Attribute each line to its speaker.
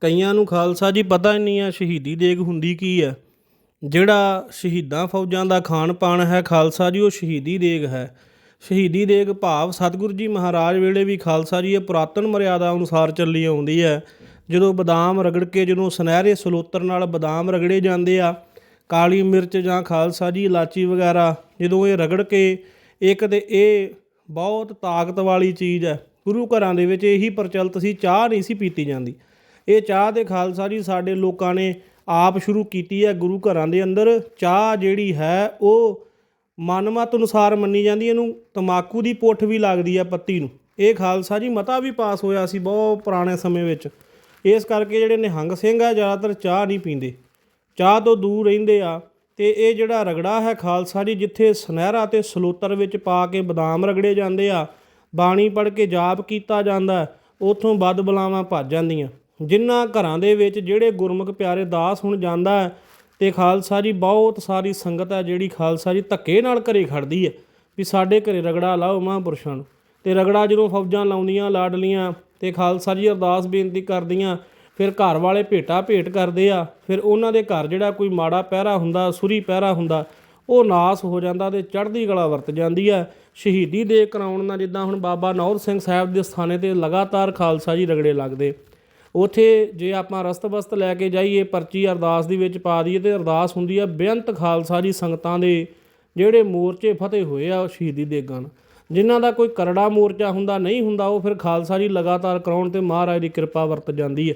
Speaker 1: ਕਈਆਂ ਨੂੰ ਖਾਲਸਾ ਜੀ ਪਤਾ ਹੀ ਨਹੀਂ ਆ ਸ਼ਹੀਦੀ ਦੇਗ ਹੁੰਦੀ ਕੀ ਹੈ ਜਿਹੜਾ ਸ਼ਹੀਦਾਂ ਫੌਜਾਂ ਦਾ ਖਾਣ ਪਾਣ ਹੈ, ਖਾਲਸਾ ਜੀ ਉਹ ਸ਼ਹੀਦੀ ਦੇਗ ਹੈ। ਸ਼ਹੀਦੀ ਦੇਗ ਭਾਵ ਸਤਿਗੁਰੂ ਜੀ ਮਹਾਰਾਜ ਵੇਲੇ ਵੀ ਖਾਲਸਾ ਜੀ ਇਹ ਪੁਰਾਤਨ ਮਰਿਆਦਾ ਅਨੁਸਾਰ ਚੱਲੀ ਆਉਂਦੀ ਹੈ। ਜਦੋਂ ਬਦਾਮ ਰਗੜ ਕੇ, ਜਦੋਂ ਸੁਨਹਿਰੇ ਸਲੋਤਰ ਨਾਲ ਬਦਾਮ ਰਗੜੇ ਜਾਂਦੇ ਆ, ਕਾਲੀ ਮਿਰਚ ਜਾਂ ਖਾਲਸਾ ਜੀ ਇਲਾਚੀ ਵਗੈਰਾ, ਜਦੋਂ ਇਹ ਰਗੜ ਕੇ, ਇੱਕ ਤੇ ਇਹ ਬਹੁਤ ਤਾਕਤ ਵਾਲੀ ਚੀਜ਼ ਹੈ। ਗੁਰੂ ਘਰਾਂ ਦੇ ਵਿੱਚ ਇਹੀ ਪ੍ਰਚਲਿਤ ਸੀ, ਚਾਹ ਨਹੀਂ ਸੀ ਪੀਤੀ ਜਾਂਦੀ। ਇਹ ਚਾਹ ਦੇ ਖਾਲਸਾ ਜੀ ਸਾਡੇ ਲੋਕਾਂ ਨੇ ਆਪ ਸ਼ੁਰੂ ਕੀਤੀ ਹੈ ਗੁਰੂ ਘਰਾਂ ਦੇ ਅੰਦਰ। ਚਾਹ ਜਿਹੜੀ ਹੈ ਉਹ ਮਨਮਤ ਅਨੁਸਾਰ ਮੰਨੀ ਜਾਂਦੀ ਇਹਨੂੰ ਤਮਾਕੂ ਦੀ ਪੁੱਠ ਵੀ ਲੱਗਦੀ ਹੈ ਪੱਤੀ ਨੂੰ। ਇਹ ਖਾਲਸਾ ਜੀ ਮਤਾ ਵੀ ਪਾਸ ਹੋਇਆ ਸੀ ਬਹੁਤ ਪੁਰਾਣੇ ਸਮੇਂ ਵਿੱਚ। ਇਸ ਕਰਕੇ ਜਿਹੜੇ ਨਿਹੰਗ ਸਿੰਘ ਆ, ਜ਼ਿਆਦਾਤਰ ਚਾਹ ਨਹੀਂ ਪੀਂਦੇ। ਚਾਹ ਤੋਂ ਦੂਰ ਰਹਿੰਦੇ ਆ ਤੇ ਇਹ ਜਿਹੜਾ ਰਗੜਾ ਹੈ ਖਾਲਸਾ ਜੀ, ਜਿੱਥੇ ਸੁਨਹਿਰਾ ਤੇ ਸਲੋਤਰ ਵਿੱਚ ਪਾ ਕੇ ਬਦਾਮ ਰਗੜੇ ਜਾਂਦੇ ਆ, ਬਾਣੀ ਪੜ੍ਹ ਕੇ ਜਾਪ ਕੀਤਾ ਜਾਂਦਾ, ਉਥੋਂ ਬਦ ਬਲਾਵਾਂ ਭੱਜ ਜਾਂਦੀਆਂ। ਜਿਨ੍ਹਾਂ ਘਰਾਂ ਦੇ ਵਿੱਚ ਜਿਹੜੇ ਗੁਰਮੁਖ ਪਿਆਰੇ ਦਾਸ ਹੁਣ ਜਾਂਦਾ ਹੈ ਤੇ ਖਾਲਸਾ ਜੀ ਬਹੁਤ ਸਾਰੀ ਸੰਗਤ ਹੈ ਜਿਹੜੀ ਖਾਲਸਾ ਜੀ ਧੱਕੇ ਨਾਲ ਘਰੇ ਖੜਦੀ ਹੈ ਵੀ ਸਾਡੇ ਘਰੇ ਰਗੜਾ ਲਾਓ ਮਹਾਂਪੁਰਸ਼ਾਂ ਨੂੰ। ਤੇ ਰਗੜਾ ਜਦੋਂ ਫੌਜਾਂ ਲਾਉਂਦੀਆਂ, ਲਾਡਲੀਆਂ ਤੇ ਖਾਲਸਾ ਜੀ ਅਰਦਾਸ ਬੇਨਤੀ ਕਰਦੀਆਂ, ਫਿਰ ਘਰ ਵਾਲੇ ਭੇਟਾ ਭੇਟ ਕਰਦੇ ਆ, ਫਿਰ ਉਹਨਾਂ ਦੇ ਘਰ ਜਿਹੜਾ ਕੋਈ ਮਾੜਾ ਪਹਿਰਾ ਹੁੰਦਾ, ਸੁਰੀ ਪਹਿਰਾ ਹੁੰਦਾ, ਉਹ ਨਾਸ ਹੋ ਜਾਂਦਾ ਤੇ ਚੜ੍ਹਦੀ ਗਲਾ ਵਰਤ ਜਾਂਦੀ ਆ ਸ਼ਹੀਦੀ ਦੇ ਕਰਾਉਣ ਨਾਲ ਜਿੱਦਾਂ ਹੁਣ ਬਾਬਾ ਨੌਰ ਸਿੰਘ ਸਾਹਿਬ ਦੇ ਸਥਾਨੇ ਤੇ ਲਗਾਤਾਰ ਖਾਲਸਾ ਜੀ ਰਗੜੇ ਲੱਗਦੇ। ਉਥੇ ਜੇ ਆਪਾਂ ਰਸਤ-ਬਸਤ ਲੈ ਕੇ ਜਾਈਏ, ਪਰਚੀ ਅਰਦਾਸ ਦੀ ਵਿੱਚ ਪਾ ਦਈਏ ਤੇ ਅਰਦਾਸ ਹੁੰਦੀ ਆ, ਬੇਅੰਤ ਖਾਲਸਾ ਜੀ ਸੰਗਤਾਂ ਦੇ ਜਿਹੜੇ ਮੋਰਚੇ ਫਤਿਹ ਹੋਏ ਆ ਉਹ ਸ਼ਹੀਦੀ ਦੇਗਾਂ ਨਾਲ ਜਿਨ੍ਹਾਂ ਦਾ ਕੋਈ ਕਰੜਾ ਮੋਰਚਾ ਹੁੰਦਾ, ਨਹੀਂ ਹੁੰਦਾ, ਉਹ ਫਿਰ ਖਾਲਸਾ ਜੀ ਲਗਾਤਾਰ ਕਰਾਉਣ ਤੇ ਮਹਾਰਾਜ ਦੀ ਕਿਰਪਾ ਵਰਤ ਜਾਂਦੀ ਹੈ।